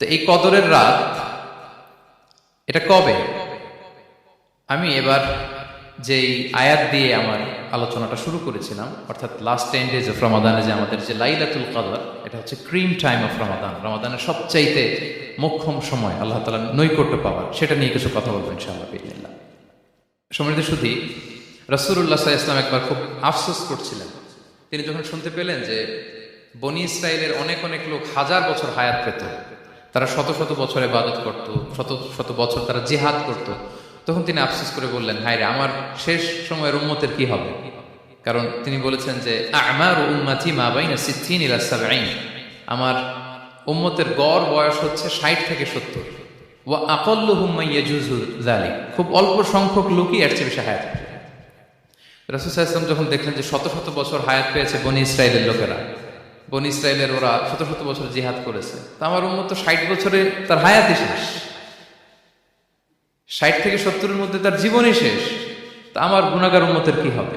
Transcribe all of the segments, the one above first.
তো এই কদরের রাত, এটা কবে? আমি এবার যেই আয়াত দিয়ে আমার আলোচনাটা শুরু করেছিলাম, অর্থাৎ লাস্ট টেন ডেজ অফ রমাদানে যে আমাদের যে লাইলাতুল কদর, এটা হচ্ছে ক্রিম টাইম অফ রমাদান রমাদানের সবচাইতে মোক্ষম সময় আল্লাহ তালা নৈকট্য পাওয়ার, সেটা নিয়ে কিছু কথা বলব ইনশাআল্লাহ সমৃদ্ধ শুধু রসুল্লাহ সাহা ইসলাম একবার খুব আফসোস করছিলেন। তিনি যখন শুনতে পেলেন যে বনি ইসরায়েলের অনেক অনেক লোক হাজার বছর হায়াত পেত তারা শত শত বছর ইবাদত করত, শত শত বছর তারা জিহাদ করত। তখন তিনি আফসোস করে বললেন, হায় রে, আমার শেষ সময়ের উম্মতের কি হবে? কারণ তিনি বলেছেন যে, আমার উম্মাতি মা বাইনা সিদ্ধিন আমার উম্মতের গড় বয়স হচ্ছে ষাট থেকে সত্তর। ওয়া আকল্লুহুম মাইয়াজুজু যালিক। খুব অল্প সংখ্যক লোকই এর চেয়ে বেশি হায়াত রাসূল সাল্লাল্লাহু যখন দেখলেন যে শত শত বছর হায়াত পেয়েছে বনি ইসরায়েলের লোকেরা বনি ইসরায়েলের ওরা শত শত বছর জিহাদ করেছে। তা আমার উম্মত তো ষাট বছরে তার হায়াতই শেষ। ষাট থেকে সত্তরের মধ্যে তার জীবনই শেষ। তা আমার গুণাগার উন্মতের কি হবে?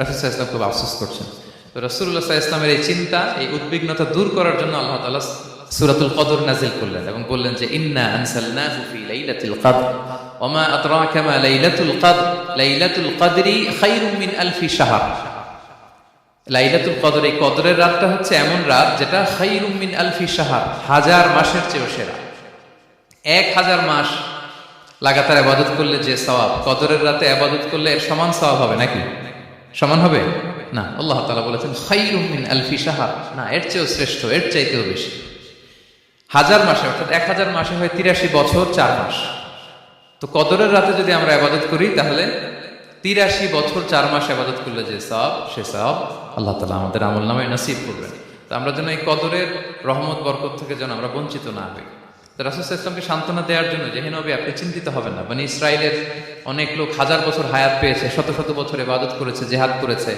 ইসলাম খুব আফসোস করছেন। তো রসুল্লাহ ইসলামের এই চিন্তা, এই উদ্বিগ্নতা দূর করার জন্য আল্লাহ তাআলা সুরাতুল কদর নাজিল করলেন এবং বললেন যে, ইন্না আনসালনাহু ফি লাইলাতিল কদর ওমা আদরাকা মা লাইলাতুল কদর, লাইলাতুল কদরি খায়রুম মিন আলফি শাহর। লাইলাতুল কদর, এই কদরের রাতটা হচ্ছে এমন রাত যেটা খায়রুম মিন আলফি শাহর, হাজার মাসের চেয়েও সেরা। এক হাজার মাস লাগাতার আবাদত করলে যে সওয়াব, কদরের রাতে আবাদত করলে এর সমান সওয়াব হবে নাকি? সমান হবে? না, আল্লাহ তাআলা বলেছেন খায়রুম মিন আলফি শাহর। না, এর চেয়েও শ্রেষ্ঠ, এর চাইতেও বেশি। হাজার মাসে, অর্থাৎ এক হাজার মাসে হয় তিরাশি বছর চার মাস। তো কদরের রাতে যদি আমরা আবাদত করি, তাহলে তিরাশি বছর চার মাস আবাদত করলে যে সব, সে সব আল্লাহ তালা আমাদের আমল নামে নসিব করবেন। তো আমরা যেন এই কদরের রহমত, বরকত থেকে যেন আমরা বঞ্চিত না হই। তো রাসুল ইসলামকে সান্ত্বনা দেওয়ার জন্য যে নবী, আপনি চিন্তিত হবেন না। মানে ইসরায়েলের অনেক লোক হাজার বছর হায়াত পেয়েছে, শত শত বছর এবাদত করেছে, জেহাদ করেছে।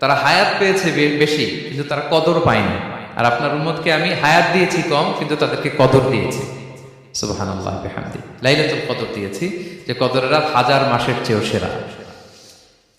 তারা হায়াত পেয়েছে বেশি, কিন্তু তারা কদর পায়নি। আর আপনার উম্মতকে আমি হায়াত দিয়েছি কম, কিন্তু তাদেরকে কদর দিয়েছি। বিহামদি। লাইলাতুল কদর দিয়েছি, যে কদরের হাজার মাসের চেয়েও সেরা।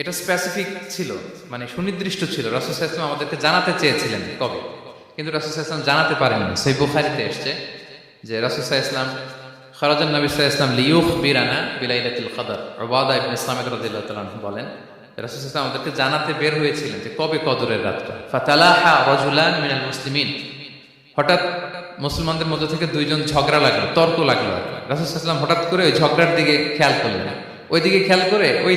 এটা স্পেসিফিক ছিল মানে সুনির্দিষ্ট ছিল। রাসুল ইসলাম আমাদেরকে জানাতে চেয়েছিলেন কবে? কিন্তু রাসুল ইসলাম জানাতে পারেননি। সেই বুখারিতে এসছে যে রাসুল ইসলাম খরাজান নবী ইসলাম লিউখ বিরানা বিলাইলাতুল কদর ওবাদা ইবনে ইসলামিক রাদিয়াল্লাহু তাআলা বলেন, রাসুল ইসলাম আমাদেরকে জানাতে বের হয়েছিলেন যে কবে কদরের রাতটা। ফাতালাহা রাজুলান মিনাল মুসলিমিন। হঠাৎ মুসলমানদের মধ্যে থেকে দুইজন ঝগড়া লাগল, তর্ক লাগল। রাসুল ইসলাম হঠাৎ করে ওই ঝগড়ার দিকে খেয়াল করলেন। ওই দিকে খেয়াল করে ওই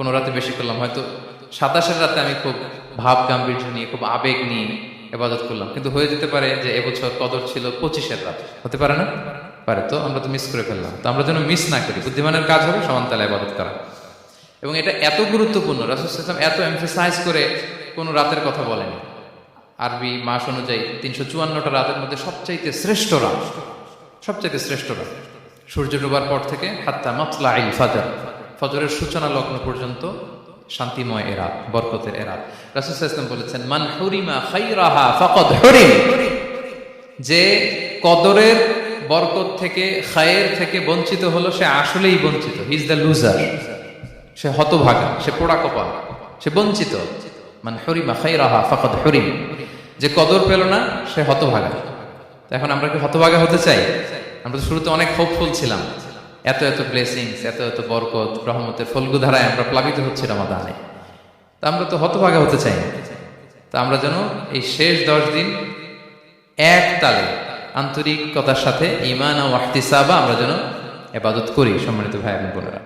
কোনো রাতে বেশি করলাম, হয়তো সাতাশের রাতে আমি খুব ভাব গাম্ভীর্য নিয়ে, খুব আবেগ নিয়ে এবাদত করলাম। কিন্তু হয়ে যেতে পারে যে এবছর কদর ছিল পঁচিশের রাত। হতে পারে না? পারে তো, আমরা তো মিস করে ফেললাম। তো আমরা যেন মিস না করি, বুদ্ধিমানের কাজ হবে, সমান তালে আবাদত করা। এবং এটা এত গুরুত্বপূর্ণ, রাসুল ইসলাম এত এমফেসাইজ করে কোনো রাতের কথা বলেনি। আরবি মাস অনুযায়ী তিনশো চুয়ান্নটা রাতের মধ্যে সবচাইতে শ্রেষ্ঠ রাত, সবচাইতে শ্রেষ্ঠ রাত। সূর্য ডোবার পর থেকে হাত্তা মাতলা আইল ফাজার। ফজরের সূচনা লগ্ন পর্যন্ত শান্তিময় এরাত বরকতের এরাত রাসুল ইসলাম বলেছেন, মান হুরিমা খাইরাহা ফাকাদ যে কদরের বরকত থেকে, খায়ের থেকে বঞ্চিত হলো, সে আসলেই বঞ্চিত। হিজ দ্য লুজার সে হতভাগা, সে পোড়া কপাল, সে বঞ্চিত। মানে হরিমা খাইরাহা ফাকাদ হরিম। যে কদর পেল না, সে হতভাগা। এখন আমরা কি হতভাগা হতে চাই? আমরা তো শুরুতে অনেক হোপফুল ছিলাম। এত এত ব্লেসিংস এত এত বরকত, রহমতের ফলগু ধারায় আমরা প্লাবিত হচ্ছি রমাদানে। তা আমরা তো হতভাগা হতে চাই তা আমরা যেন এই শেষ দশ দিন এক তালে আন্তরিকতার সাথে ইমান ও আহতিসাবা আমরা যেন এবাদত করি, সম্মানিত ভাই এবং বোনেরা।